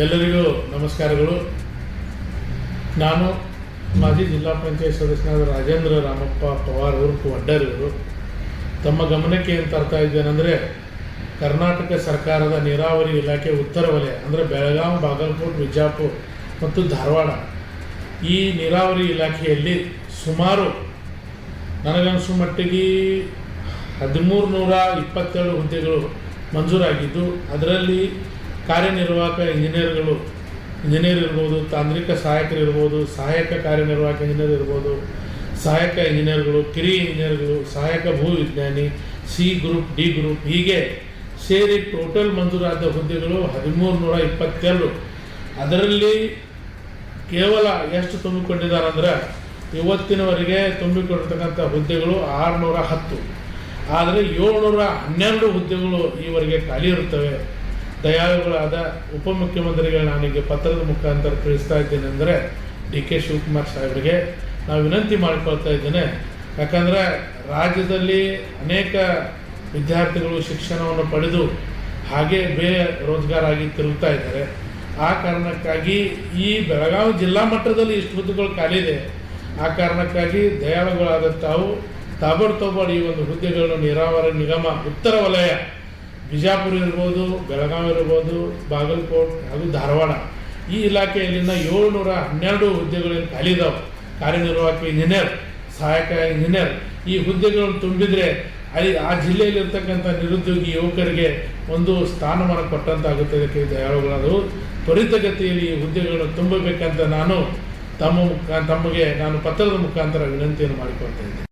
ಎಲ್ಲರಿಗೂ ನಮಸ್ಕಾರಗಳು. ನಾನು ಮಾಜಿ ಜಿಲ್ಲಾ ಪಂಚಾಯತ್ ಸದಸ್ಯನಾದ ರಾಜೇಂದ್ರ ರಾಮಪ್ಪ ಪವಾರ್ ಅವರು ಅಡ್ಡರಿವರು ತಮ್ಮ ಗಮನಕ್ಕೆ ಏನು ತರ್ತಾ ಇದ್ದೇನೆಂದರೆ, ಕರ್ನಾಟಕ ಸರ್ಕಾರದ ನೀರಾವರಿ ಇಲಾಖೆ ಉತ್ತರ ವಲಯ, ಅಂದರೆ ಬೆಳಗಾವಿ ಬಾಗಲಕೋಟೆ ವಿಜಾಪುರ ಮತ್ತು ಧಾರವಾಡ ಈ ನೀರಾವರಿ ಇಲಾಖೆಯಲ್ಲಿ ಸುಮಾರು ನನಗನ್ಸೋ ಮಟ್ಟಿಗೆ ಹದಿಮೂರು ನೂರ ಇಪ್ಪತ್ತೇಳು ಹುದ್ದೆಗಳು ಮಂಜೂರಾಗಿದ್ದು, ಅದರಲ್ಲಿ ಕಾರ್ಯನಿರ್ವಾಹಕ ಇಂಜಿನಿಯರ್ಗಳು, ಇಂಜಿನಿಯರ್ ಇರ್ಬೋದು, ತಾಂತ್ರಿಕ ಸಹಾಯಕರಿರ್ಬೋದು ಸಹಾಯಕ ಕಾರ್ಯನಿರ್ವಾಹಕ ಇಂಜಿನಿಯರ್ ಇರ್ಬೋದು, ಸಹಾಯಕ ಇಂಜಿನಿಯರ್ಗಳು, ಕಿರಿಯ ಇಂಜಿನಿಯರ್ಗಳು, ಸಹಾಯಕ ಭೂ ವಿಜ್ಞಾನಿ, ಸಿ ಗ್ರೂಪ್, ಡಿ ಗ್ರೂಪ್ ಹೀಗೆ ಸೇರಿ ಟೋಟಲ್ ಮಂಜೂರಾದ ಹುದ್ದೆಗಳು ಹದಿಮೂರು ನೂರ ಇಪ್ಪತ್ತೆರಡು ಅದರಲ್ಲಿ ಕೇವಲ ಎಷ್ಟು ತುಂಬಿಕೊಂಡಿದ್ದಾರೆ ಅಂದ್ರೆ ಇವತ್ತಿನವರೆಗೆ ತುಂಬಿಕೊಂಡಿರ್ತಕ್ಕಂಥ ಹುದ್ದೆಗಳು ಆರುನೂರ ಹತ್ತು ಆದರೆ ಏಳ್ನೂರ ಹನ್ನೆರಡು ಹುದ್ದೆಗಳು ಈವರೆಗೆ ಖಾಲಿ ಇರುತ್ತವೆ. ದಯಾಳುಗಳಾದ ಉಪಮುಖ್ಯಮಂತ್ರಿಗಳು ನಾನೀಗ ಪತ್ರದ ಮುಖಾಂತರ ತಿಳಿಸ್ತಾ ಇದ್ದೇನೆ ಅಂದರೆ ಡಿ ಕೆ ಶಿವಕುಮಾರ್ ಸಾಹೇಬರಿಗೆ ನಾವು ವಿನಂತಿ ಮಾಡಿಕೊಳ್ತಾ ಇದ್ದೇನೆ. ಯಾಕಂದರೆ ರಾಜ್ಯದಲ್ಲಿ ಅನೇಕ ವಿದ್ಯಾರ್ಥಿಗಳು ಶಿಕ್ಷಣವನ್ನು ಪಡೆದು ಹಾಗೆ ಬೇರೆ ರೋಜ್ಗಾರಾಗಿ ತಿರುಗ್ತಾ ಇದ್ದಾರೆ. ಆ ಕಾರಣಕ್ಕಾಗಿ ಈ ಬೆಳಗಾವಿ ಜಿಲ್ಲಾ ಮಟ್ಟದಲ್ಲಿ ಇಷ್ಟು ಹುದ್ದೆಗಳು ಖಾಲಿ ಇದೆ. ಆ ಕಾರಣಕ್ಕಾಗಿ ದಯಾಳುಗಳಾದ ತಾವು ತಾಬಡ್ತೋಬಡ್ ಈ ಒಂದು ಹುದ್ದೆಗಳನ್ನು ನೀರಾವರಿ ನಿಗಮ, ಉತ್ತರ ವಲಯ ಬಿಜಾಪುರ ಇರ್ಬೋದು, ಬೆಳಗಾವಿ ಇರ್ಬೋದು, ಬಾಗಲಕೋಟ್ ಹಾಗೂ ಧಾರವಾಡ. ಈ ಇಲಾಖೆಯಲ್ಲಿನ ಏಳ್ನೂರ ಹನ್ನೆರಡು ಹುದ್ದೆಗಳೇನು ಖಾಲಿ ಇದಾವೆ ಕಾರ್ಯನಿರ್ವಾಹಕ ಇಂಜಿನಿಯರ್, ಸಹಾಯಕ ಇಂಜಿನಿಯರ್, ಈ ಹುದ್ದೆಗಳನ್ನು ತುಂಬಿದರೆ ಅಲ್ಲಿ ಆ ಜಿಲ್ಲೆಯಲ್ಲಿರ್ತಕ್ಕಂಥ ನಿರುದ್ಯೋಗಿ ಯುವಕರಿಗೆ ಒಂದು ಸ್ಥಾನಮಾನ ಕೊಟ್ಟಂತಾಗುತ್ತೆ. ಅದಕ್ಕೆ ದಯಾಳುಗಳಾದವು ತ್ವರಿತಗತಿಯಲ್ಲಿ ಈ ಹುದ್ದೆಗಳನ್ನು ತುಂಬಬೇಕಂತ ನಾನು ತಮ್ಮ ಮುಖ, ತಮಗೆ, ನಾನು ಪತ್ರದ ಮುಖಾಂತರ ವಿನಂತಿಯನ್ನು ಮಾಡಿಕೊಳ್ತಾ ಇದ್ದೇನೆ.